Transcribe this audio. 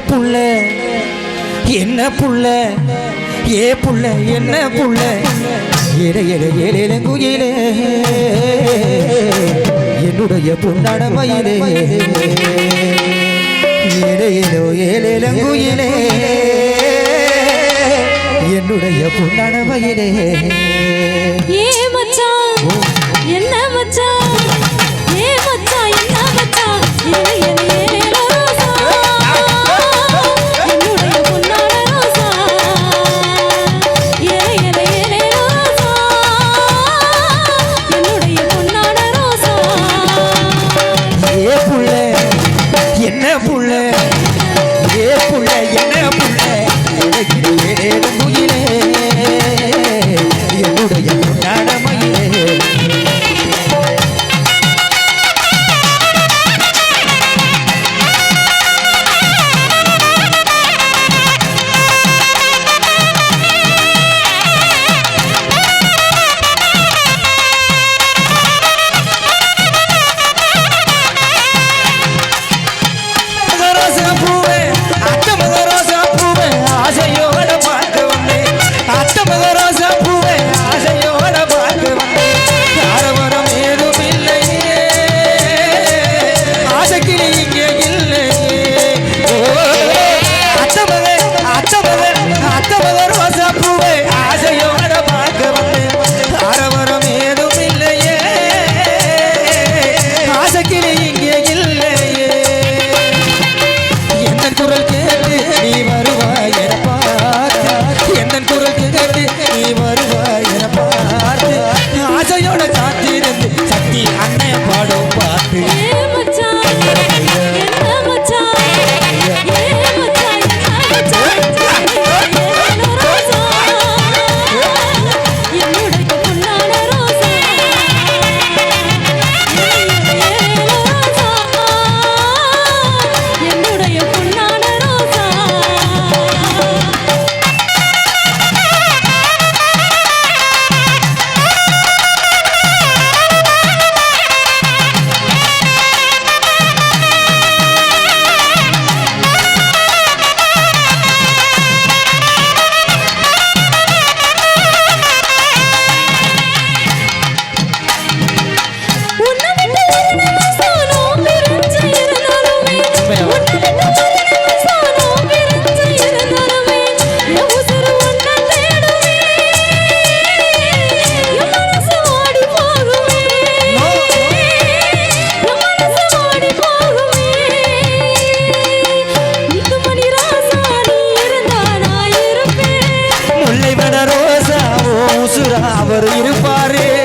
புள்ள என்ன புள்ள ஏ புள்ள என்ன புள்ள? ஏழை ஏழை ஏழை இலங்குயிலே என்னுடைய புன்னடமையிலே. ஏழையிலோ ஏழை இலங்குயிலே என்னுடைய புன்னடமையிலே. ஏ புள்ள என்ன புள்ள? உலகின் உயிரே. என்னுடைய கொண்டாட மயிலே. Brasil, அவர் இருப்பாரே?